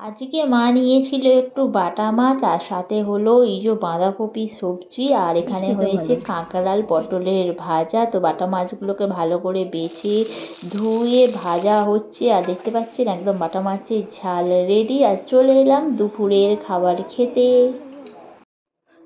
আজকে মা নিয়েছিল একটু বাটা মাছ আর সাথে হলো এই যে বাঁধাকপির সবজি আর এখানে হয়েছে কাঁকড়াল পটলের ভাজা। তো বাটা মাছগুলোকে ভালো করে বেছে ধুয়ে ভাজা হচ্ছে আর দেখতে পাচ্ছেন একদম বাটা মাছের ঝাল রেডি। আর চলে এলাম দুপুরের খাবার খেতে।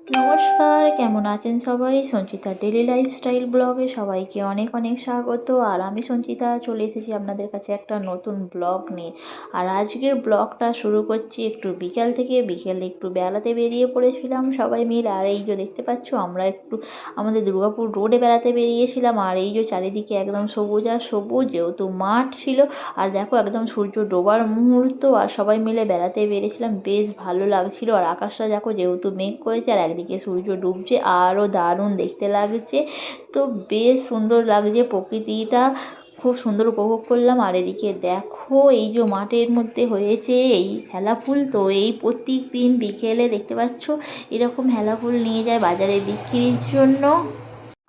নমস্কার, কেমন আছেন সবাই? সঞ্চিতা ডেলি লাইফস্টাইল ব্লগে সবাইকে অনেক অনেক স্বাগত। আর আমি সঞ্চিতা, চলে এসেছি আপনাদের কাছে একটা নতুন ব্লগ নিয়ে। আর আজকের ব্লগটা শুরু করছি একটু বিকাল থেকে। বিকেলে একটু বেড়াতে বেরিয়ে পড়েছিলাম সবাই মিলে। আর এই যে দেখতে পাচ্ছ, আমরা একটু আমাদের দুর্গাপুর রোডে বেড়াতে বেরিয়েছিলাম। আর এই যে চারিদিকে একদম সবুজ আর সবুজ, যেহেতু মাঠ ছিল। আর দেখো একদম সূর্য ডোবার মুহূর্ত। আর সবাই মিলে বেড়াতে বেরিয়েছিলাম। বেশ ভালো লাগছিল। আর আকাশটা দেখো যেহেতু মেঘ করেছে, আর একদিকে সূর্য ডুবছে আরও দারুণ দেখতে লাগছে। তো বেশ সুন্দর লাগছে প্রকৃতিটা। খুব সুন্দর উপভোগ করলাম। আর এদিকে দেখো, এই যে মাঠের মধ্যে হয়েছে এই হেলা ফুল। তো এই প্রত্যেক দিন বিকেলে দেখতে পাচ্ছ, এরকম হেলা ফুল নিয়ে যায় বাজারে বিক্রির জন্য।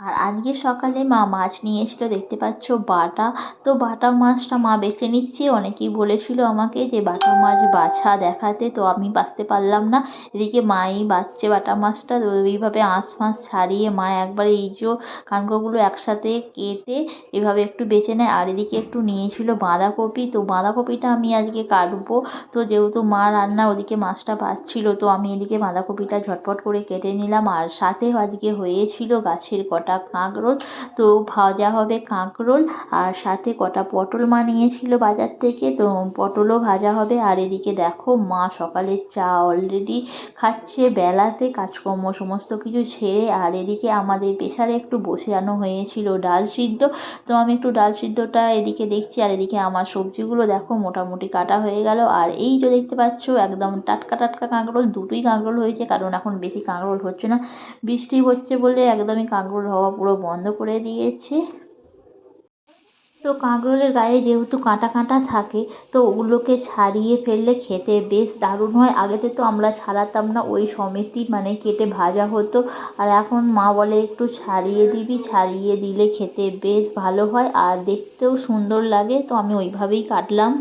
আর আজকে সকালে মা মাছ নিয়ে এসেছিল, দেখতে পাচ্ছ বাটা। তো বাটা মাছটা মা বেছে নিচ্ছে, অনেকেই বলেছিল আমাকে যে বাটা মাছ বাছা দেখাতে, তো আমি বাছতে পারলাম না। এদিকে মাই বাছছে বাটা মাছটা, তো এইভাবে আঁশ ফাঁস ছাড়িয়ে মা একবারে এই যে কানকোগুলো একসাথে কেটে এভাবে একটু বেছে নেয়। আর এদিকে একটু নিয়েছিল বাঁধাকপি, তো বাঁধাকপিটা আমি আজকে কাটবো। তো যেহেতু মা রান্না, ওদিকে মাছটা বাছছিল তো আমি এদিকে বাঁধাকপিটা ঝটপট করে কেটে নিলাম। আর সাথে আজকে হয়েছিল গাছের কটা। কাঁকরোল? তো ভাজা হবে কাঁকরোল আর সাথে কটা পটল মা নিয়েছিল বাজার থেকে। তো পটলও ভাজা হবে। আর এদিকে দেখো, মা সকালের চা অলরেডি খাচ্ছে। বেলাতে কাজকর্ম সমস্ত কিছু ছেড়ে আর এদিকে আমাদের প্রেসারে একটু বসানো হয়েছিল ডাল সিদ্ধ। তো আমি একটু ডাল সিদ্ধটা এদিকে দেখছি আর এদিকে আমার সবজিগুলো দেখো মোটামুটি কাটা হয়ে গেল। আর এই যে দেখতে পাচ্ছ, একদম টাটকা টাটকা কাঁকরোল, দুটোই কাঁকরোল হয়েছে কারণ এখন বেশি কাঁকরোল হচ্ছে না। বৃষ্টি হচ্ছে বলে একদমই কাঁকরোল হওয়া পুরো বন্ধ করে দিয়েছে। তো কাঁকরোলের গায়ে যেহেতু কাঁটা কাঁটা থাকে, তো ওগুলোকে ছাড়িয়ে ফেললে খেতে বেশ দারুণ হয়। আগেতে তো আমরা ছাড়াতাম না, ওই সমেতই মানে কেটে ভাজা হতো। আর এখন মা বলে একটু ছাড়িয়ে দিবি, ছাড়িয়ে দিলে খেতে বেশ ভালো হয়। আর দেখতেও সুন্দর লাগে, তো আমি ওইভাবেই কাটলাম।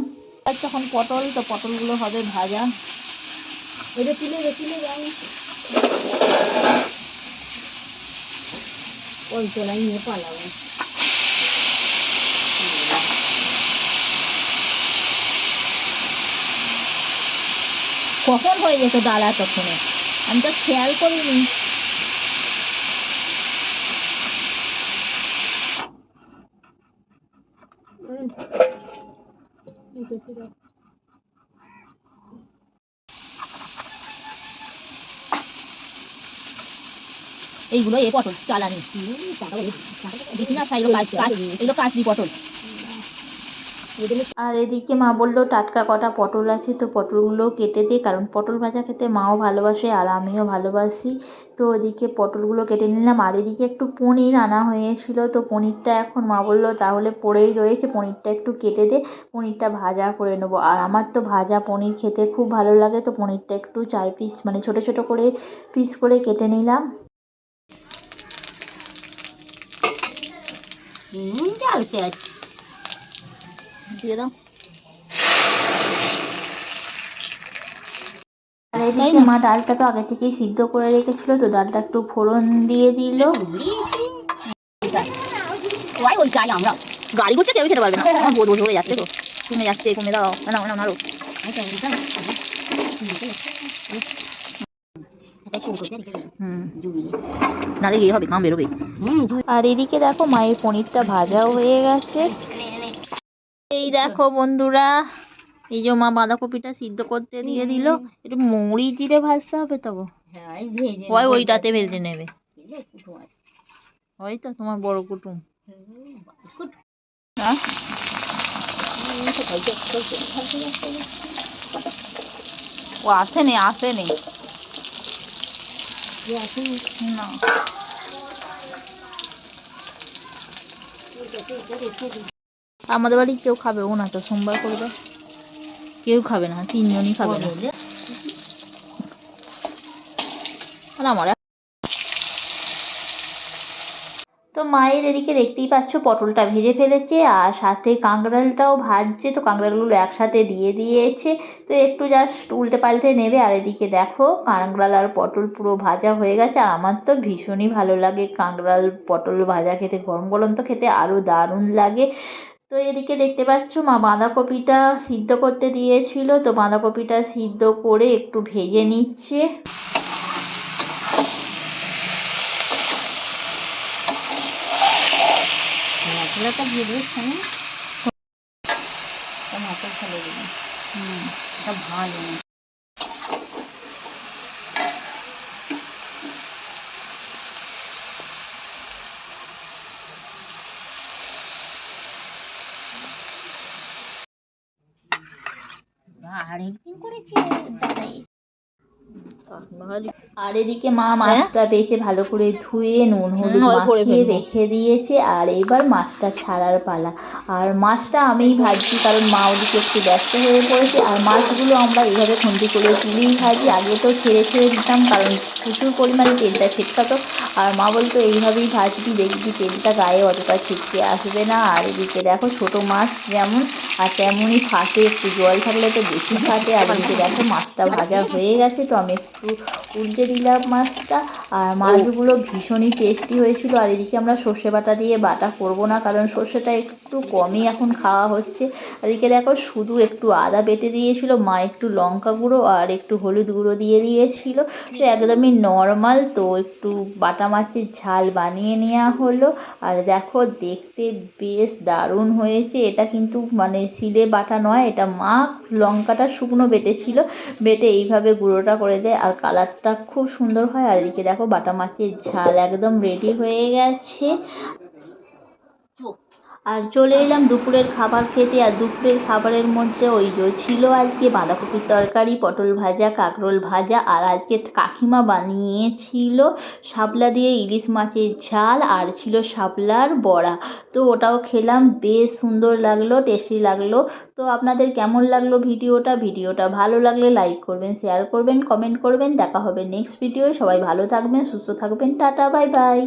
তখন পটল, তো পটলগুলো হবে ভাজা। এটা তুলে যাই ওই তোলাই নিয়ে পালাবো। কখন হয়ে যেত ডালা তখন? আমি তো খেয়াল করিনি। এইগুলো এ পটল চালানি এগুলো এগুলো পটল আর এদিকে মা বলল, টাটকা কটা পটল আছে, তো পটলগুলো কেটে দে, কারণ পটল ভাজা খেতে মাও ভালোবাসে আর আমিও ভালোবাসি। তো ওদিকে পটলগুলো কেটে নিলাম, আর এদিকে একটু পনির আনা হয়েছিল, তো পনিরটা এখন মা বলল, তাহলে পড়েই রয়েছে, পনিরটা একটু কেটে দে, পনিরটা ভাজা করে নেব। আর আমার তো ভাজা পনির খেতে খুব ভালো লাগে, তো পনিরটা একটু চার পিস মানে ছোটো ছোটো করে পিস করে কেটে নিলাম। হুম চালতে আছে দিয়ে দাও আর এদিকে মা ডালটা তো আগে থেকেই সিদ্ধ করে রেখেছিল তো ডালটা একটু ফোড়ন দিয়ে দিল ওই আমরা গাড়ি কেউ খেতে পারবে না আমার বোধ বোধ হয়ে যাচ্ছে তো কমে যাচ্ছে কমে দাও না না নালে গিয়ে হবে কাম বেরোবে আর এদিকে দেখো মায়ের পনিরটা ভাজাও হয়ে গেছে। এই দেখো বন্ধুরা, এই যে মা বাঁধাকপিটা সিদ্ধ করতে দিয়ে দিল। একটু মুড়ি জিরে ভাজতে হবে তো হয় ওইটাতে ভেজে নেবে। হয় তো তোমার বড় কুটুম। হ্যাঁ? ও আসেনি আসেনি। না আমাদের বাড়ি কেউ খাবে, ও না তো সোমবার করবে। কেউ খাবে না, তিনজনই খাবে না। আর আমার তো মায়ের এদিকে দেখতেই পাচ্ছ পটলটা ভেজে ফেলেছে আর সাথে কাঁকড়ালটাও ভাজছে। তো কাঁকড়ালগুলো একসাথে দিয়ে দিয়েছে। তো একটু জাস্ট উল্টে পাল্টে নেবে। আর এদিকে দেখো কাঁকড়াল আর পটল পুরো ভাজা হয়ে গেছে। আর আমার তো ভীষণই ভালো লাগে কাঁকড়াল, পটল ভাজা খেতে। গরম গরম তো খেতে আরও দারুণ লাগে। তো এদিকে দেখতে পাচ্ছ মা বাঁধাকপিটা সিদ্ধ করতে দিয়েছিল। তো বাঁধাকপিটা সিদ্ধ করে একটু ভেজে নিচ্ছে। দিয়ে দেবে ফোনে মাছের ফেলে দিবি। হুম। এটা ভালো না। আরেকদিন করেছি। দাদাই আর এদিকে মা মাছটা বেছে ভালো করে ধুয়ে নুন হলুদ মাখিয়ে রেখে দিয়েছে আর এবার মাছটা ছাড়ার পালা। আর মাছটা আমিই ভাজছি কারণ মা ওদিকে একটু ব্যস্ত হয়ে পড়েছে আর মাছগুলো আমরা এইভাবে খুন্তি করে তুলেই ভাজি। আগে তো ছেড়ে ছেড়ে দিতাম কারণ প্রচুর পরিমাণে তেলটা ছিটকাতো আর মা বলতো এইভাবেই ভাজবি দেখবি তেলটা গায়ে অতটা ছিটকে আসবে না। আর এদিকে দেখো ছোট মাছ যেমন আর তেমনই ফাটে একটু জল থাকলে তো বেশি ফাটে। আর এদিকে দেখো মাছটা ভাজা হয়ে গেছে তো আমি একটু উল্টে দিলাম মাছটা। আর মাছগুলো ভীষণই টেস্টি হয়েছিল। আর এদিকে আমরা সর্ষে বাটা দিয়ে বাটা করব না কারণ সর্ষেটা একটু কমই এখন খাওয়া হচ্ছে। এদিকে দেখো শুধু একটু আদা বেটে দিয়েছিল মা একটু লঙ্কা গুঁড়ো আর একটু হলুদ গুঁড়ো দিয়ে দিয়েছিল। তো একদমই নর্মাল তো একটু বাটা মাছের ঝাল বানিয়ে নেওয়া হলো। আর দেখো দেখতে বেশ দারুণ হয়েছে। এটা কিন্তু মানে শিলে বাটা নয় এটা মা লঙ্কাটা শুকনো বেটেছিল। বেটে এইভাবে গুঁড়োটা করে দেয়। আর কালারটা খুব সুন্দর হয়। আর এদিকে দেখো বাটা মাছের ঝাল একদম রেডি হয়ে গেছে। আর চলে এলাম দুপুরের খাবার খেতে আর দুপুরের খাবারের মধ্যে ওই যে ছিল আজকে বাঁধাকপির তরকারি, পটল ভাজা, কাঁকরোল ভাজা আর আজকে কাকিমা বানিয়েছিল শাপলা দিয়ে ইলিশ মাছের ঝাল আর ছিল শাপলার বড়া। তো ওটাও খেলাম, বেশ সুন্দর লাগল টেস্টি লাগল। তো আপনাদের কেমন লাগল ভিডিওটা? ভিডিওটা ভালো লাগলে লাইক করবেন শেয়ার করবেন কমেন্ট করবেন। দেখা হবে নেক্সট ভিডিও সবাই ভালো থাকবেন, সুস্থ থাকবেন। Tata bye bye